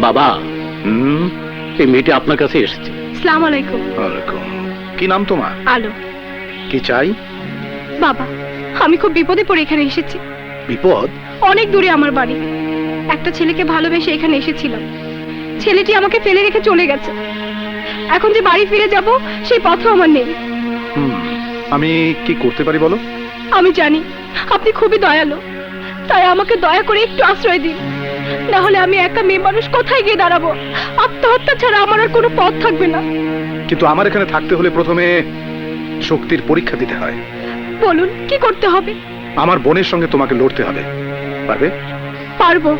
বাবা হুম এই মেয়েটা আপনার কাছে এসেছে। সালাম আলাইকুম। ওয়ালাইকুম। কি নাম তোমার? আলো। কি চাই? বাবা আমি খুব বিপদে পড়ে এখানে এসেছি। বিপদ? অনেক দূরে আমার বাড়ি। একটা ছেলেকে ভালোবেসে এখানে এসেছিলাম। ছেলেটি আমাকে ফেলে রেখে চলে গেছে। এখন যে বাড়ি ফিরে যাব সেই পথও আমার নেই। হুম, আমি কি করতে পারি বলো? আমি জানি আপনি খুবই দয়ালু। তাই আমাকে দয়া করে একটু আশ্রয় দিন। না হলে আমি একা মেয়ে মানুষ কোথায় গিয়ে দাঁড়াবো? আত্মহত্যা ছাড়া আমার আর কোনো পথ থাকবে না। কিন্তু আমার এখানে থাকতে হলে প্রথমে শক্তির পরীক্ষা দিতে হয়। বলুন কি করতে হবে? আমার বোনের সঙ্গে তোমাকে লড়তে হবে। পারবে? পারব।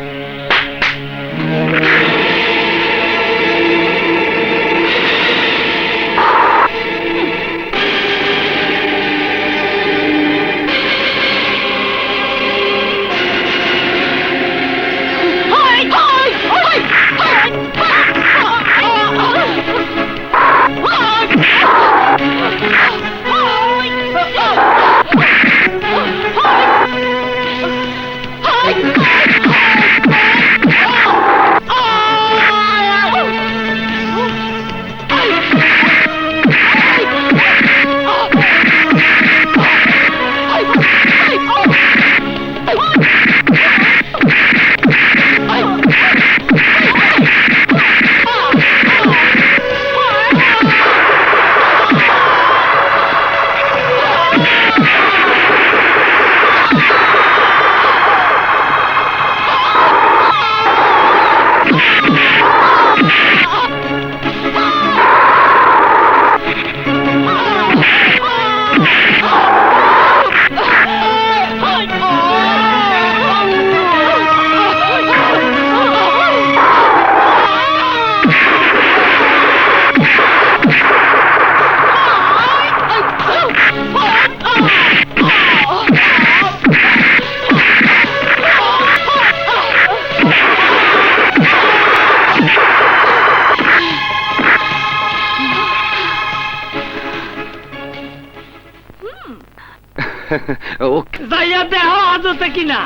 যাইয়া দেহ আদতে কিনা।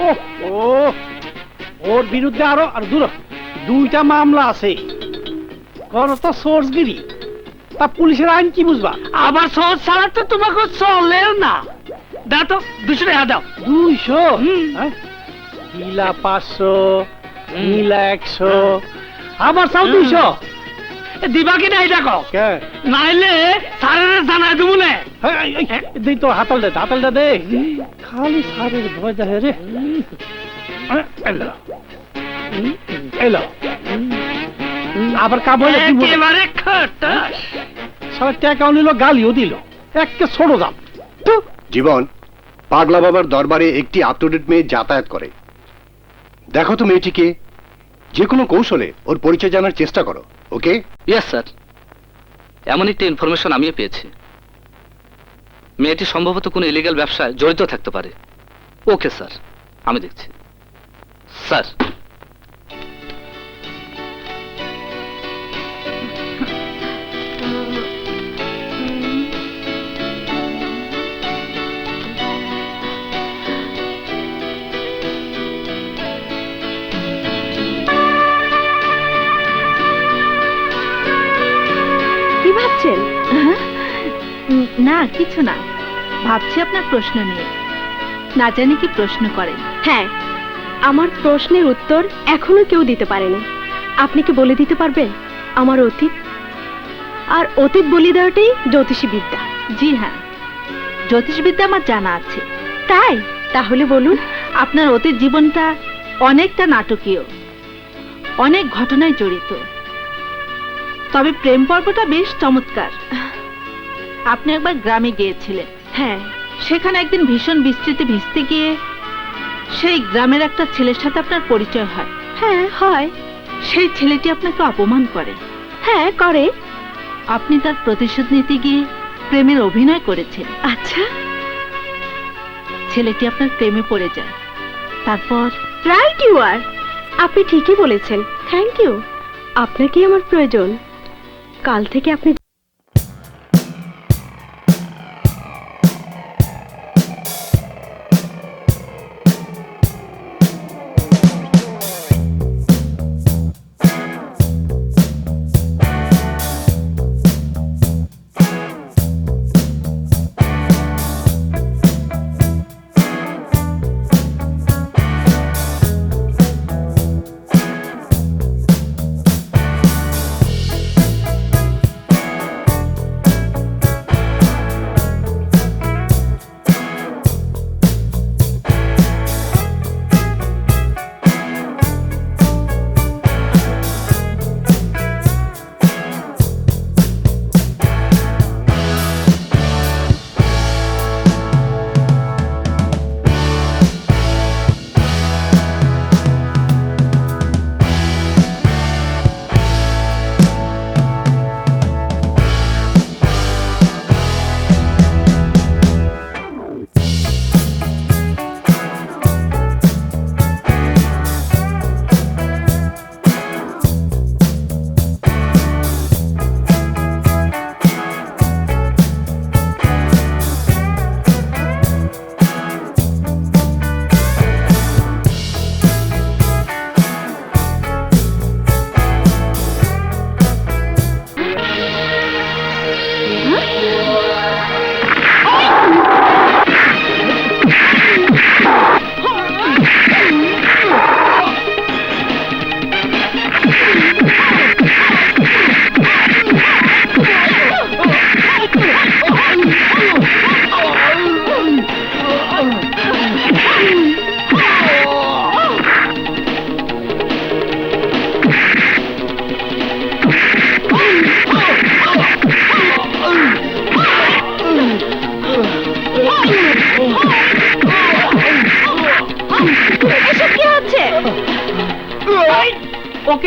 ও ও ওর বিরুদ্ধে আরও আর দূর। দুইটা মামলা আছে। কোন তো সোর্সগিরি তা পুলিশের আইন কি বুঝবা? আবার সহজ ছাড়া তো তোমাকে চলেও না। দাও তো দুশো টাকা দাও। দুইশো? হ্যাঁ? নীলা পাঁচশো নীলা একশো। আবার চাও দুইশো? দিবা কি নাই দেখো? কে? নাইলে সারের জানাই দেবো নে। তো হাতল দে হাতল দে খালি সারের ভয় দেখে রে। এলো আবার কাবলে একেবারে খটাস। সারা টাকা নিল গালিও দিল। একে ছোট দাম জীবন পাগলা বাবার দরবারে একটি আপটুডেট মেয়ে যাতায়াত করে। দেখো তো মেয়েটিকে। যে কোনো কৌশলে ওর পরিচয় জানার চেষ্টা করো, ওকে? ইয়াস স্যার এমন একটি ইনফরমেশন আমিও পেয়েছি। মেয়েটি সম্ভবত কোনো ইলিগাল ব্যবসায় জড়িত থাকতে পারে। ওকে স্যার আমি দেখছি। স্যার ভাবছেন না কিছু না। ভাবছি আপনার প্রশ্ন নিয়ে। না জানি কি প্রশ্ন করেন হ্যাঁ আমার প্রশ্নের উত্তর এখনও কেউ দিতে পারেনি। আপনি কি বলে দিতে পারবেন? আমার অতীত? আর অতীত বলি দেওয়াটাই জ্যোতিষী বিদ্যা জি হ্যাঁ। জ্যোতিষবিদ্যা আমার জানা আছে। তাই? তাহলে বলুন আপনার অতীত জীবনটা অনেকটা নাটকীয়। অনেক ঘটনায় জড়িত। তবে প্রেম পর্বটা বেশ চমৎকার। আপনি একবার গ্রামে গিয়েছিলেন। হ্যাঁ। সেখানে একদিন ভীষণ বৃষ্টিতে ভিজতে গিয়ে সেই গ্রামের একটা ছেলের সাথে আপনার পরিচয় হয়। হ্যাঁ হয়। সেই ছেলেটি আপনাকে অপমান করে। হ্যাঁ করে। আপনি তার প্রতিশোধ নিতে গিয়ে প্রেমের অভিনয় করেছেন। আচ্ছা। ছেলেটি আপনার প্রেমে পড়ে যায়। তারপর? রাইট ইউ আর আপনি ঠিকই বলেছেন। থ্যাংক ইউ আপনাকেই আমার প্রয়োজন। কাল থেকে আপনি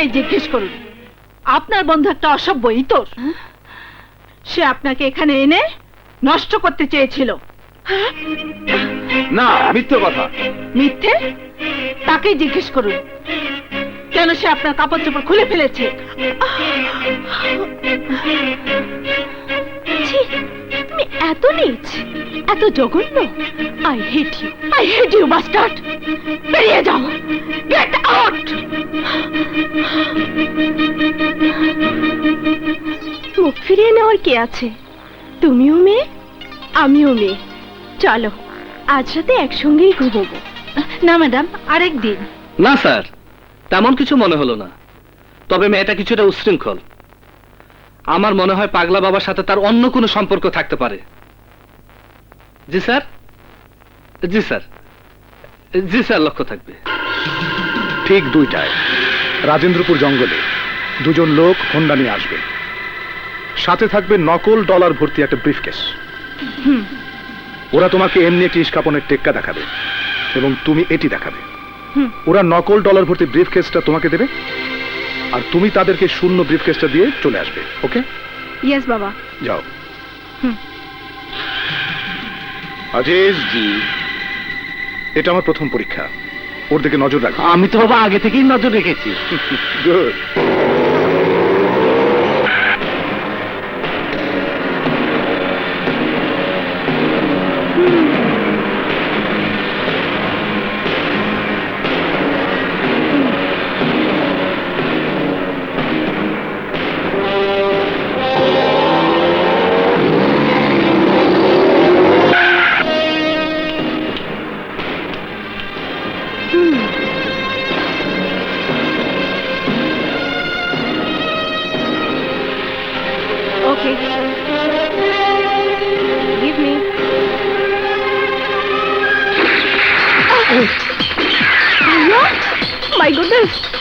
ওকে জিজ্ঞেস করুন। আপনার বন্ধু একটা অসভ্য ইতর সে আপনাকে এখানে এনে নষ্ট করতে চেয়েছিল। না মিথ্যে কথা। মিথ্যে? তাকেই জিজ্ঞেস করুন। কেন সে আপনার কাপড় চোপড় খুলে ফেলেছে? তুমি এত নিচ এত জঘন্য। I hate you I hate you bastard বেরিয়ে যাও! গেট আউট মুখ ফিরিয়ে নেওয়ার কে আছে? তুমিও মেয়ে আমিও মেয়ে। চলো আজ রাতে একসঙ্গেই ঘুমোবো। না ম্যাডাম আরেক দিন। না স্যার তেমন কিছু মনে হলো না। তবে মেয়েটা কিছুটা উচ্ছৃঙ্খল আমার মনে হয় পাগলা বাবার সাথে তার অন্য কোনো সম্পর্ক থাকতে পারে। জি স্যার? জি স্যার। জি স্যার লক্ষ্য থাকবে। ঠিক দুইটায়। রাজেন্দ্রপুর জঙ্গলে দুজন লোক হোন্ডা নিয়ে আসবে। সাথে থাকবে নকল ডলার ভর্তি একটা ব্রিফকেস। ওরা তোমাকে এমনি একটি ইস্কাপনের টেক্কা দেখাবে এবং তুমি এটি দেখাবে। ওরা নকল ডলার ভর্তি ব্রিফকেসটা তোমাকে দেবে আর তুমি তাদেরকে শূন্য ব্রিফকেসটা দিয়ে চলে আসবে ওকে? ইয়েস বাবা। যাও। আজিজ জি এটা আমার প্রথম পরীক্ষা। ওর দিকে নজর রাখো। আমি তো বাবা আগে থেকেই নজর রেখেছি। My goodness!